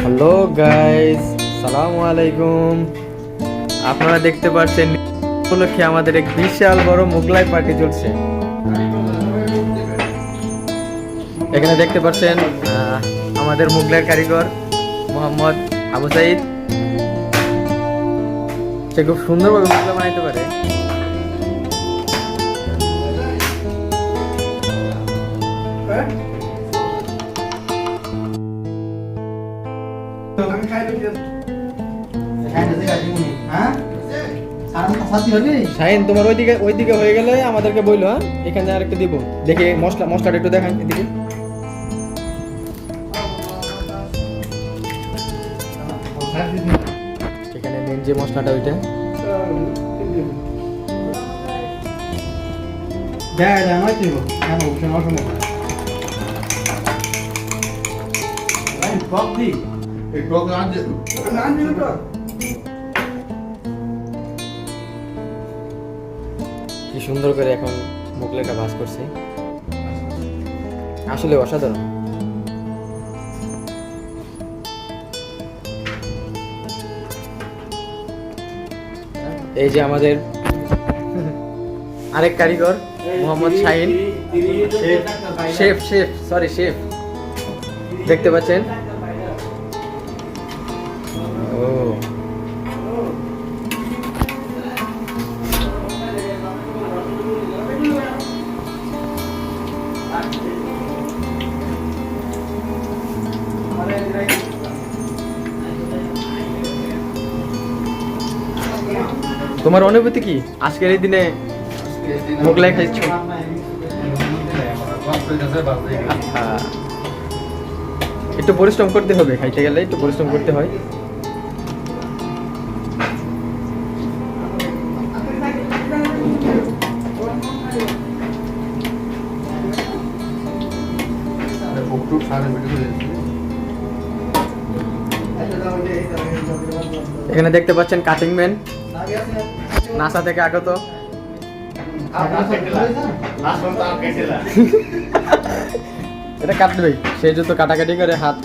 Hello guys সালামু আলাইকুম আপনারা দেখতে পাচ্ছেন, উপলক্ষে আমাদের এক বিশাল বড় মোগলাই পার্টি চলছে। এখানে দেখতে পাচ্ছেন আমাদের মোগলাইয়ের কারিগর মোহাম্মদ আবু সাইদ। সে খুব সুন্দরভাবে মোগলাই বানাইতে পারে। শাহিন তোমার ওইদিকে ওইদিকে হয়ে গেলে আমাদেরকে বইলো হ্যাঁ এখানে আর একটু দিব দেখে মশলা মশলাটা একটু দেখান এদিকে এখানে মেন যে মশলাটা ওইটা কি সুন্দর করে এখন মোগলাইটা ভাজ করছে আসলে অসাধারণ এই যে আমাদের আরেক কারিগর Mohammad Shahin chef chef sorry chef দেখতে পাচ্ছেন তোমার অনুভূতি কি? আজকের এই দিনে মোগলাই খাইছো আচ্ছা। একটু পরিশ্রম করতে হবে, খাইতে গেলে একটু পরিশ্রম করতে হয়। এখানে দেখতে পাচ্ছেন কাটিং ম্যান নাসা থেকে আগত। এটা কাটবে সেই জন্য কাটাকাটি করে হাত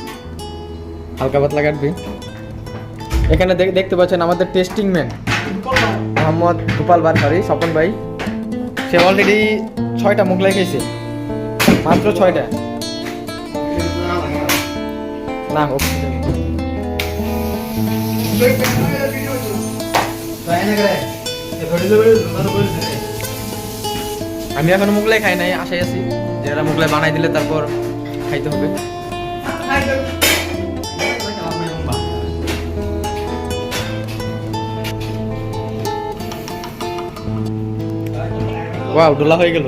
হালকা পাতলা কাটবি। এখানে দেখ- দেখতে পাচ্ছেন আমাদের টেস্টিং ম্যান মোহাম্মদ গোপাল বারকারি, স্বপন ভাই। সে অলরেডি ছয়টা মোগলাই খেয়েছে মাত্র ছয়টা। না হোক আমি এখন মুগলাই খাই নাই আশাই আছি যে এরা মুগলাই বানাই দিলে তারপর খাইতে হবে। ওয়াও ডোলা হয়ে গেল।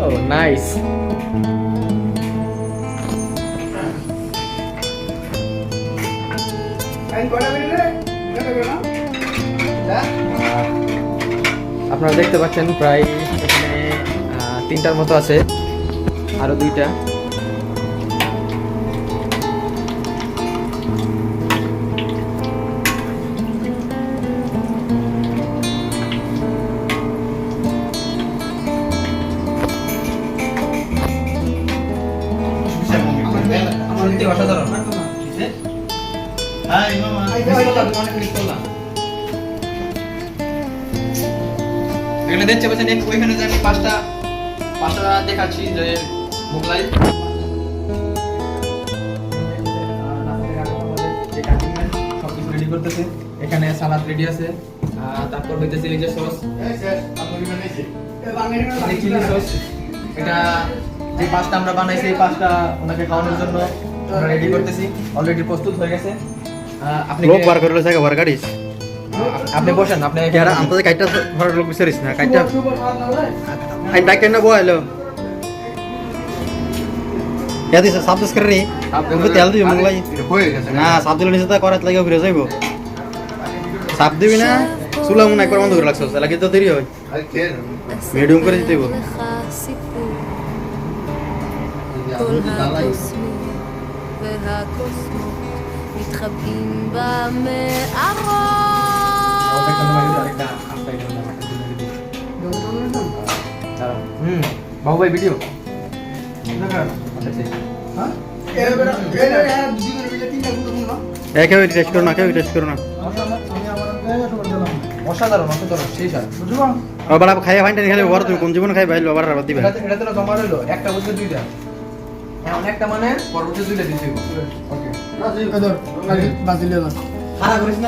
ও nice. আপনারা দেখতে পাচ্ছেন প্রায় এখানে তিনটার মতো আছে আরও দুইটা। এখানে দেখতে পাচ্ছেন ওইখানে যে আমি পাঁচটা পাঁচটা দেখাচ্ছি যে মোগলাই। এখানে সালাদ রেডি আছে। তারপর হইতেছে এই যে সস এটা যে পাঁচটা আমরা বানাইছি, এই পাঁচটা ওনাকে খাওয়ানোর জন্য রেডি করতেছি। অলরেডি প্রস্তুত হয়ে গেছে। লোক বার করে লইছে একবার গাড়ি। আপনি বসেন আপনি যারা আমাদের কাইটা ঘরের লোক বিচারিস না কাইটা আমি বাইক কেন বয় হলো ইয়াদি সাব দিস করি তুমি তেল দিবি মুগলাই। না সাব দিলে নিচে তা করাত লাগে ফিরে যাইব। সাব দিবি না চুলা মনে একবার বন্ধ করে লাগছে লাগি তো দেরি হয়। মিডিয়াম করে দিতেইব Con a מתחבאים במערות. হুম বাবু ভাই ভিডিও এ কেউ টেস্ট করো না কেউ টেস্ট করো না অসাধারণ অসাধারণ সেই স্যার ও বাড়া খাইয়া ফাইনটা খাইলে ওর তুমি কোন জীবন খাই ভাইলো আবার রাত দিবে এটা এটা তো জমা রইলো একটা বছর দুইটা এখন একটা মানে পরবর্তী দুইটা দিতে ওকে খারাপ করিস না